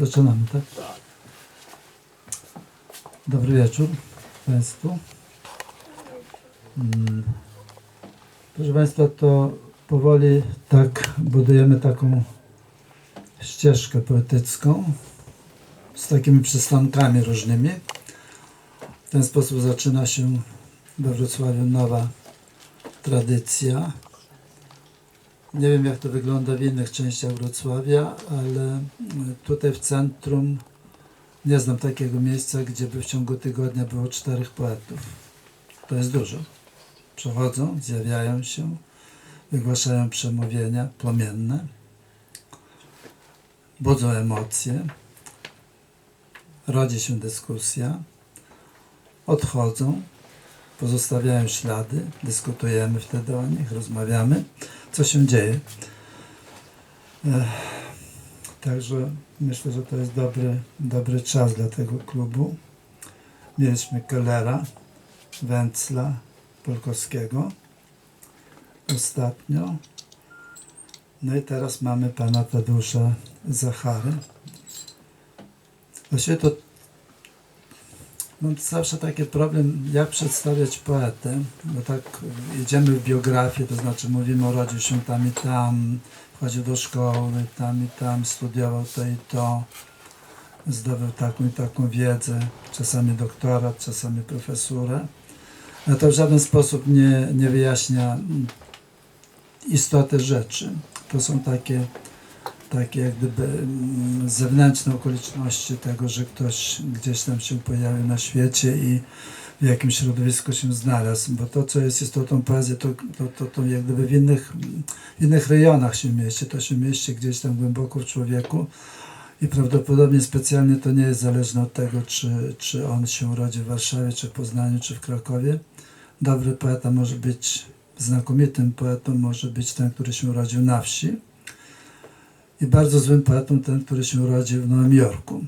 Zaczynamy, tak? Dobry wieczór Państwu. Mm. Proszę Państwa, to powoli tak budujemy taką ścieżkę poetycką z takimi przystankami różnymi. W ten sposób zaczyna się we Wrocławiu nowa tradycja. Nie wiem jak to wygląda w innych częściach Wrocławia, ale mm, tutaj w centrum nie znam takiego miejsca, gdzie by w ciągu tygodnia było czterech poetów. To jest dużo. Przechodzą, zjawiają się, wygłaszają przemówienia płomienne, budzą emocje, rodzi się dyskusja, odchodzą, pozostawiają ślady, dyskutujemy wtedy o nich, rozmawiamy, co się dzieje. Także myślę, że to jest dobry, dobry czas dla tego klubu. Mieliśmy Kellera, Węcla, Polkowskiego ostatnio. No i teraz mamy pana Tadeusza Zachary. Właściwie to mam zawsze taki problem, jak przedstawiać poetę, bo tak jedziemy w biografię, to znaczy mówimy, urodził się tam i tam, chodził do szkoły, tam i tam, studiował to i to, zdobył taką i taką wiedzę, czasami doktorat, czasami profesurę. No to w żaden sposób nie, nie wyjaśnia istoty rzeczy. To są takie, takie jak gdyby mm, zewnętrzne okoliczności tego, że ktoś gdzieś tam się pojawił na świecie i w jakimś środowisku się znalazł, bo to, co jest istotą poezji, to, to, to, to jak gdyby w innych, w innych rejonach się mieści, to się mieści gdzieś tam głęboko w człowieku i prawdopodobnie specjalnie to nie jest zależne od tego, czy, czy on się urodzi w Warszawie, czy w Poznaniu, czy w Krakowie. Dobry poeta może być, znakomitym poetą może być ten, który się urodził na wsi i bardzo złym poetą ten, który się urodził w Nowym Jorku.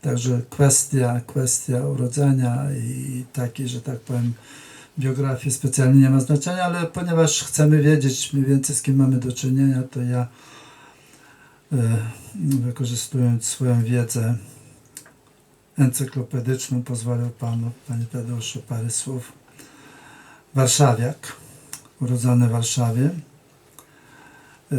Także kwestia, kwestia urodzenia i takiej, że tak powiem, biografii specjalnie nie ma znaczenia, ale ponieważ chcemy wiedzieć mniej więcej z kim mamy do czynienia, to ja e, wykorzystując swoją wiedzę encyklopedyczną pozwolę panu, panie Tadeuszu, parę słów. Warszawiak, urodzony w Warszawie. E,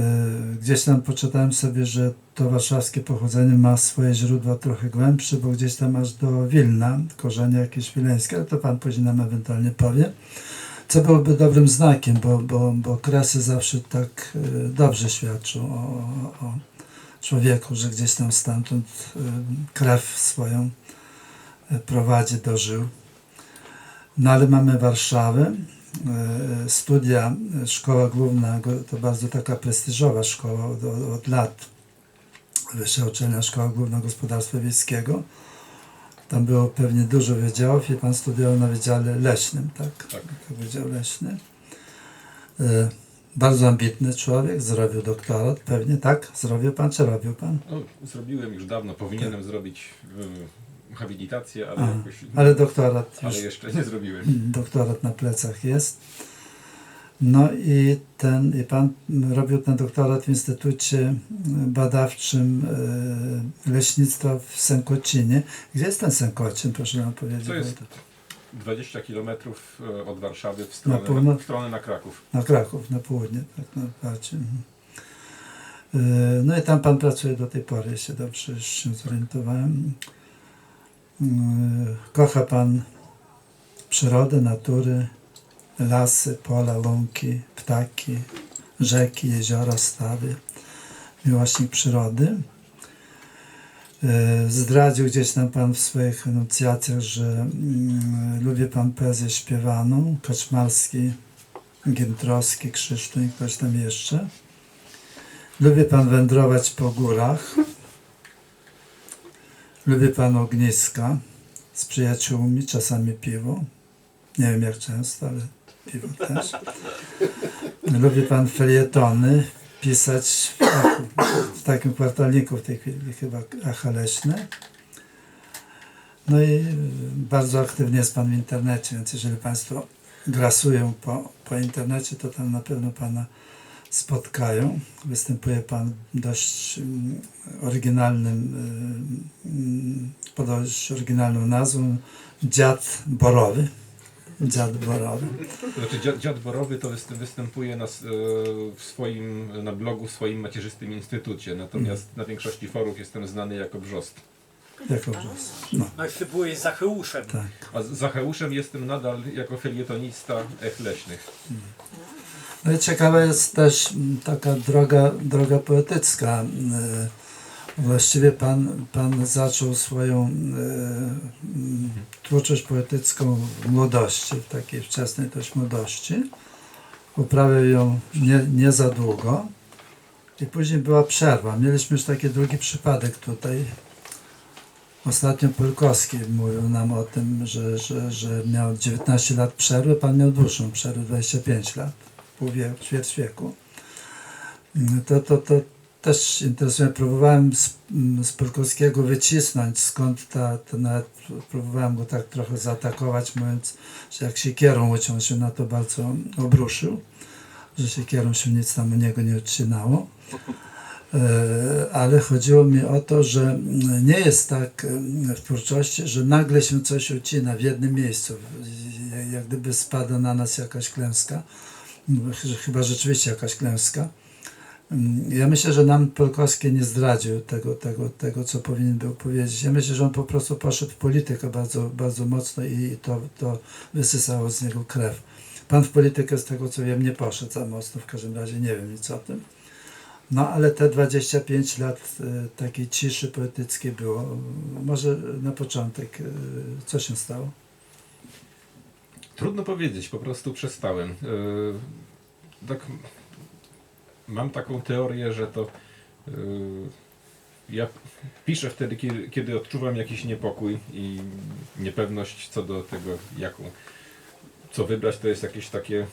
Gdzieś tam poczytałem sobie, że to warszawskie pochodzenie ma swoje źródła trochę głębsze, bo gdzieś tam aż do Wilna, korzenie jakieś wileńskie, ale to Pan później nam ewentualnie powie. Co byłoby dobrym znakiem, bo, bo, bo kresy zawsze tak e, dobrze świadczą o, o, człowieku, że gdzieś tam stamtąd e, krew swoją prowadzi, dożył. No ale mamy Warszawę, studia, e, szkoła główna, to bardzo taka prestiżowa szkoła od, od, lat. Wyższa uczelnia Szkoła Główna Gospodarstwa Wiejskiego. Tam było pewnie dużo wydziałów i pan studiował na Wydziale Leśnym, tak? Tak. Wydział Leśny. E, Bardzo ambitny człowiek, zrobił doktorat, pewnie tak? Zrobił pan, czy robił pan? No, zrobiłem już dawno, powinienem zrobić y, habilitację, ale A, jakoś. ale doktorat już ale jeszcze nie zrobiłem. doktorat na plecach jest. No i ten, i pan robił ten doktorat w Instytucie Badawczym e, Leśnictwa w Sękocinie. Gdzie jest ten Sękocin, proszę nam powiedzieć? To jest- bo 20 km od Warszawy w stronę na, północ? w stronę na Kraków. Na Kraków, na południe, tak na bardziej. E, No i tam pan pracuje do tej pory, jeśli dobrze już się zorientowałem. E, Kocha pan przyrodę, natury, lasy, pola, łąki, ptaki, rzeki, jeziora, stawy, miłośnik przyrody. E, Zdradził gdzieś tam Pan w swoich enuncjacjach, że mm, lubi Pan poezję śpiewaną, Kaczmarski, Giętrowski, Krzysztof i ktoś tam jeszcze. Lubi Pan wędrować po górach. Lubi Pan ogniska z przyjaciółmi, czasami piwo. Nie wiem jak często, ale piwo też. Lubi Pan felietony, pisać w, takim- w takim kwartalniku w tej chwili chyba Echa Leśne. No i bardzo aktywnie jest Pan w internecie, więc jeżeli Państwo grasują po, po internecie, to tam na pewno Pana spotkają. Występuje Pan dość mm, oryginalnym, mm, pod dość oryginalną nazwą Dziad Borowy. Dziad Borowy. To znaczy dziad, dziad Borowy to występ, występuje na, e, w swoim, na blogu w swoim macierzystym instytucie, natomiast na większości forów jestem znany jako Brzost. Jako wrzos. No, A ty byłeś Zacheuszem. tak. A z Zacheuszem jestem nadal jako felietonista ech leśnych. No i ciekawa jest też mm, taka droga, droga poetycka. Y, Właściwie pan, pan zaczął swoją y, mm, twórczość poetycką w młodości, w takiej wczesnej też młodości. Uprawiał ją nie, nie za długo i później była przerwa. Mieliśmy już taki drugi przypadek tutaj. Ostatnio Polkowski mówił nam o tym, że, że, że miał 19 lat przerwy, pan miał dłuższą przerwę, 25 lat pół wieku, ćwierć wieku. To, to, to też interesuje. Próbowałem z, mm, z Polkowskiego wycisnąć skąd ta, to nawet próbowałem go tak trochę zaatakować, mówiąc, że jak siekierą uciął się na to bardzo obruszył, że siekierą się nic tam u niego nie odcinało. E, Ale chodziło mi o to, że nie jest tak mm, w twórczości, że nagle się coś ucina w jednym miejscu, jak gdyby spada na nas jakaś klęska chyba rzeczywiście jakaś klęska. Mm, Ja myślę, że nam Polkowski nie zdradził tego, tego, tego, co powinien był powiedzieć. Ja myślę, że on po prostu poszedł w politykę bardzo, bardzo mocno i to, to wysysało z niego krew. Pan w politykę, z tego co wiem, nie poszedł za mocno, w każdym razie nie wiem nic o tym. No ale te 25 lat e, takiej ciszy poetyckiej było. Może na początek, e, co się stało? Trudno powiedzieć, po prostu przestałem. Yy, tak, mam taką teorię, że to yy, ja piszę wtedy, kiedy, kiedy odczuwam jakiś niepokój i niepewność co do tego, jaką, co wybrać, to jest jakieś takie yy,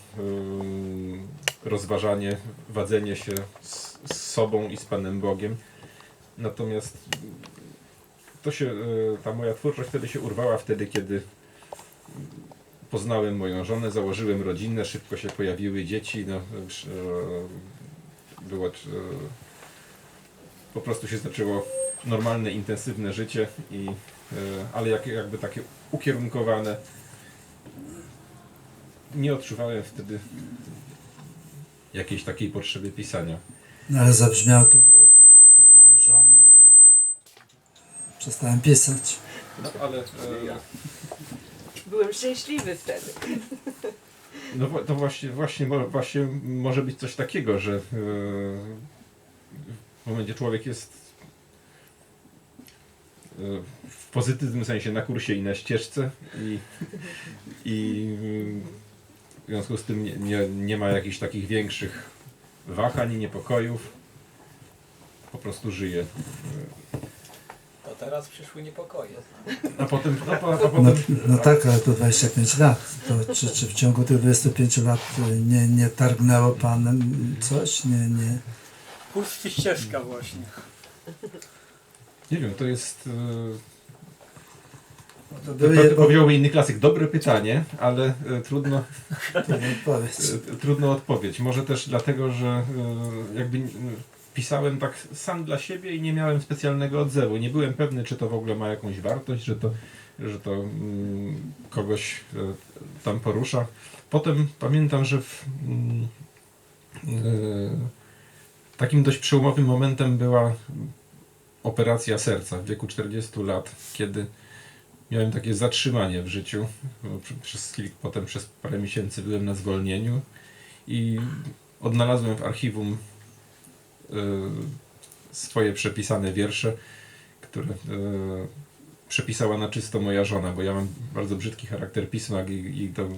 rozważanie, wadzenie się z, z sobą i z Panem Bogiem. Natomiast to się, yy, ta moja twórczość wtedy się urwała wtedy, kiedy poznałem moją żonę, założyłem rodzinę, szybko się pojawiły dzieci, no, już, e, było, e, po prostu się zaczęło normalne, intensywne życie, i, e, ale jak, jakby takie ukierunkowane. Nie odczuwałem wtedy jakiejś takiej potrzeby pisania. No ale zabrzmiało to groźnie, kiedy poznałem żonę. Przestałem pisać. No, ale e, Byłem szczęśliwy wtedy. No to właśnie, właśnie, właśnie może być coś takiego, że e, w momencie człowiek jest e, w pozytywnym sensie na kursie i na ścieżce i, i w związku z tym nie, nie, nie ma jakichś takich większych wahań, niepokojów. Po prostu żyje. To teraz przyszły niepokoje. A potem, a, po- a No, potem no tak, ale to 25 lat. To czy, czy w ciągu tych 25 lat y, nie, nie targnęło panem coś? Nie, nie. Czy ścieżka właśnie. nie wiem, to jest To e, to, były to, to powiedziałby inny klasyk. Dobre pytanie, ale e, trudno, odpowiedź. E, Trudno odpowiedź. Może też dlatego, że e, jakby e, pisałem tak sam dla siebie i nie miałem specjalnego odzewu. Nie byłem pewny, czy to w ogóle ma jakąś wartość, że to, że to mm, kogoś e, tam porusza. Potem pamiętam, że w, mm, e, takim dość przełomowym momentem była operacja serca w wieku 40 lat, kiedy miałem takie zatrzymanie w życiu. Przez kilk, potem przez parę miesięcy byłem na zwolnieniu i odnalazłem w archiwum swoje przepisane wiersze, które y, przepisała na czysto moja żona, bo ja mam bardzo brzydki charakter pisma i, i to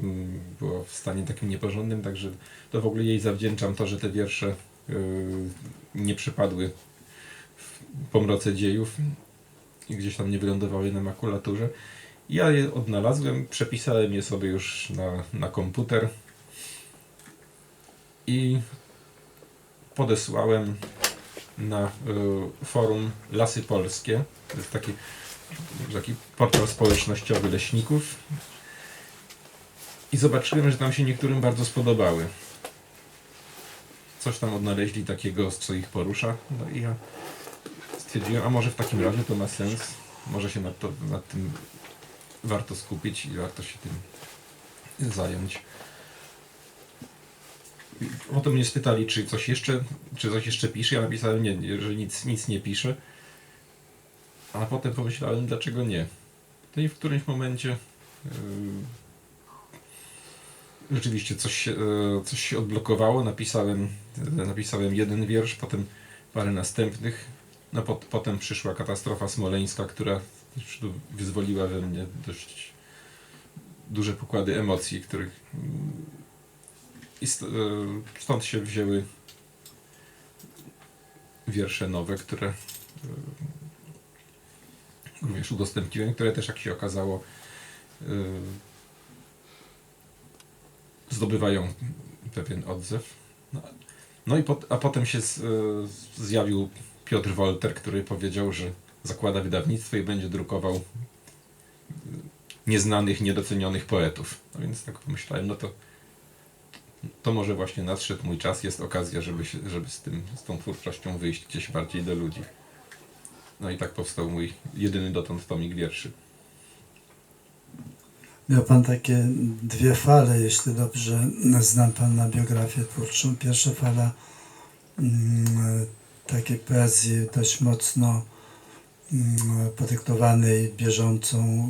było w stanie takim nieporządnym, także to w ogóle jej zawdzięczam to, że te wiersze y, nie przypadły w pomroce dziejów i gdzieś tam nie wylądowały na makulaturze. Ja je odnalazłem, przepisałem je sobie już na, na komputer i podesłałem na y, forum Lasy Polskie. To jest taki, taki portal społecznościowy leśników. I zobaczyłem, że tam się niektórym bardzo spodobały. coś tam odnaleźli takiego, co ich porusza. No i ja stwierdziłem, a może w takim razie to ma sens, może się nad, to, nad tym warto skupić i warto się tym zająć. Potem mnie spytali, czy coś jeszcze, czy coś jeszcze pisze. Ja napisałem nie, że nic, nic nie piszę. A potem pomyślałem, dlaczego nie. To i w którymś momencie yy, rzeczywiście coś yy, coś się odblokowało. Napisałem, yy, napisałem jeden wiersz, potem parę następnych. No pot, potem przyszła katastrofa smoleńska, która wyzwoliła we mnie dość duże pokłady emocji, których i e, stąd się wzięły wiersze nowe, które e, również udostępniłem, które też jak się okazało e, zdobywają pewien odzew. No, no i a potem się z, zjawił Piotr Wolter, który powiedział, że zakłada wydawnictwo i będzie drukował nieznanych, niedocenionych poetów. No więc tak pomyślałem, no to to może właśnie nadszedł mój czas, jest okazja, żeby, się, żeby z, tym, z tą twórczością wyjść gdzieś bardziej do ludzi. No i tak powstał mój jedyny dotąd tomik wierszy. Miał Pan takie dwie fale, jeśli dobrze znam Pana biografię twórczą. Pierwsza fala mm, takiej poezji dość mocno mm, podyktowanej bieżącą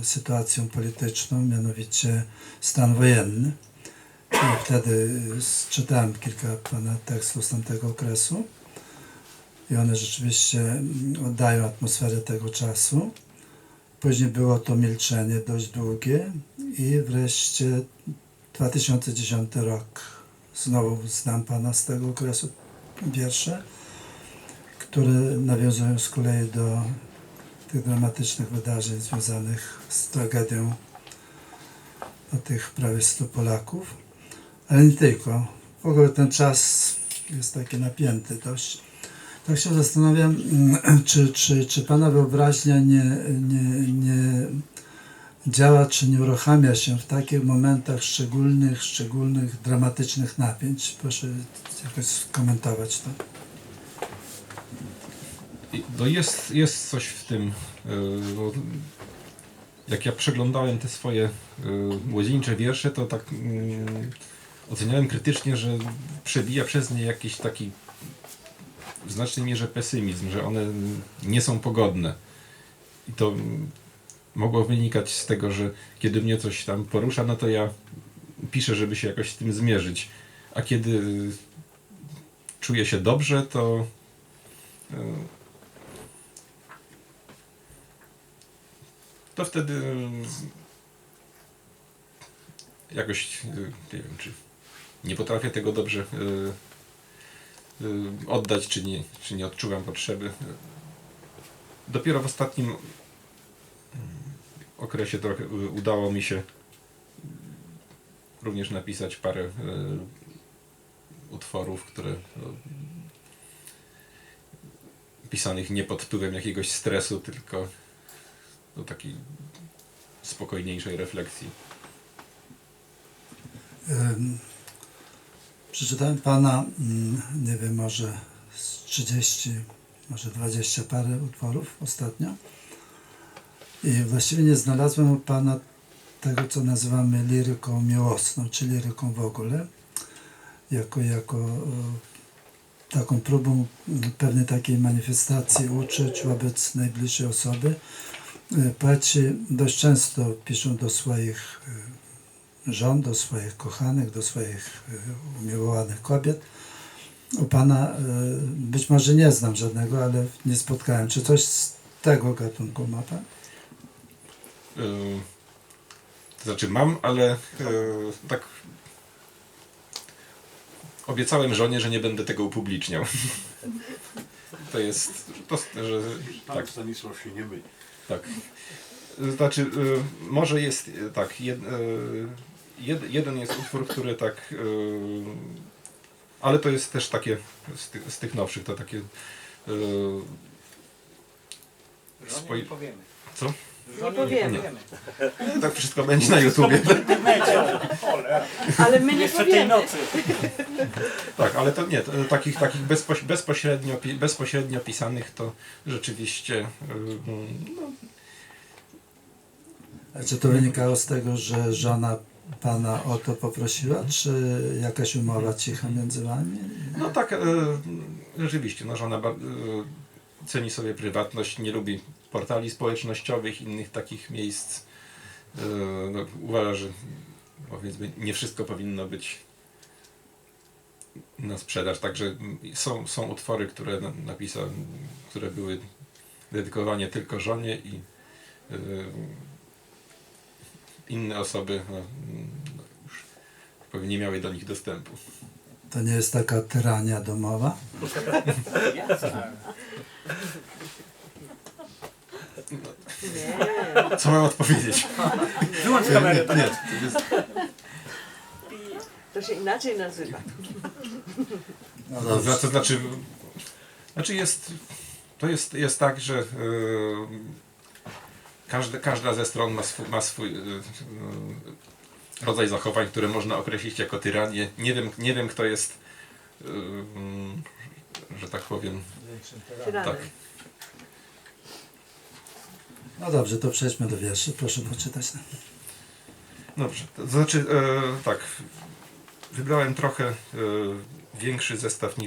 e, sytuacją polityczną, mianowicie stan wojenny. Wtedy e, czytałem kilka Pana tekstów z tamtego okresu i one rzeczywiście mm, oddają atmosferę tego czasu. Później było to milczenie dość długie i wreszcie 2010 rok. Znowu znam Pana z tego okresu wiersze, które nawiązują z kolei do tych dramatycznych wydarzeń związanych z tragedią o tych prawie 100 Polaków. Ale nie tylko. W ogóle ten czas jest taki napięty dość. Tak się zastanawiam, mm, czy, czy, czy Pana wyobraźnia nie, nie, nie działa, czy nie uruchamia się w takich momentach szczególnych, szczególnych, dramatycznych napięć. Proszę jakoś skomentować to. To jest, jest coś w tym. bo Jak ja przeglądałem te swoje yy, młodzieńcze wiersze, to tak mm, oceniałem krytycznie, że przebija przez nie jakiś taki w znacznej mierze pesymizm, że one nie są pogodne. I to mogło wynikać z tego, że kiedy mnie coś tam porusza, no to ja piszę, żeby się jakoś z tym zmierzyć. A kiedy czuję się dobrze, to yy, to wtedy jakoś nie wiem, czy nie potrafię tego dobrze y, y, oddać, czy nie, czy nie odczuwam potrzeby. Dopiero w ostatnim mm, okresie trochę udało mi się również napisać parę y, utworów, które no, pisanych nie pod wpływem jakiegoś stresu, tylko do takiej spokojniejszej refleksji. Ym, Przeczytałem Pana, mm, nie wiem, może z 30, może 20 parę utworów ostatnio. I właściwie nie znalazłem u Pana tego, co nazywamy liryką miłosną, czy liryką w ogóle, jako, jako e, taką próbą mm, pewnej takiej manifestacji uczuć wobec najbliższej osoby. E, Poeci dość często piszą do swoich e, żon, do swoich kochanych, do swoich e, umiłowanych kobiet. U Pana e, być może nie znam żadnego, ale nie spotkałem. Czy coś z tego gatunku ma Pan? Yy, to znaczy mam, ale tak obiecałem żonie, że nie będę tego upubliczniał. To jest, to, że Pan tak, Stanisław się nie myli. tak. Znaczy, może jest tak, jed, jed, jeden jest utwór, który tak, yy, ale to jest też takie, z, ty, z tych nowszych, to takie yy, Swoi- nie powiemy. Co? Żonie powiemy. Tak wszystko będzie na YouTubie. W internecie. Cholera. Ale my nie Jeszcze tej powiemy. nocy. Tak, ale to nie, to, takich, takich bezpoś, bezpośrednio, bezpośrednio pisanych to rzeczywiście y, no, A czy to wynikało z tego, że żona pana o to poprosiła, czy jakaś umowa cicha między wami? No tak, e, rzeczywiście, no żona e, ceni sobie prywatność, nie lubi portali społecznościowych, innych takich miejsc. E, no, uważa, że powiedzmy nie wszystko powinno być na sprzedaż, także są, są utwory, które na- napisał, które były dedykowane tylko żonie i e, inne osoby no, już pewnie nie miały do nich dostępu. To nie jest taka tyrania domowa? Nie. Co mam odpowiedzieć? Wyłącz kamerę. Nie, nie, to jest, To się inaczej nazywa. No To zna- to znaczy, znaczy jest, to jest, jest tak, że e, każda, każda ze stron ma swój, ma swój e, e, rodzaj zachowań, które można określić jako tyranię. Nie wiem, nie wiem kto jest, mm, że tak powiem, Tyranem. tak. No dobrze, to przejdźmy do wierszy. Proszę poczytać. Dobrze, to znaczy e, tak, wybrałem trochę e, większy zestaw niż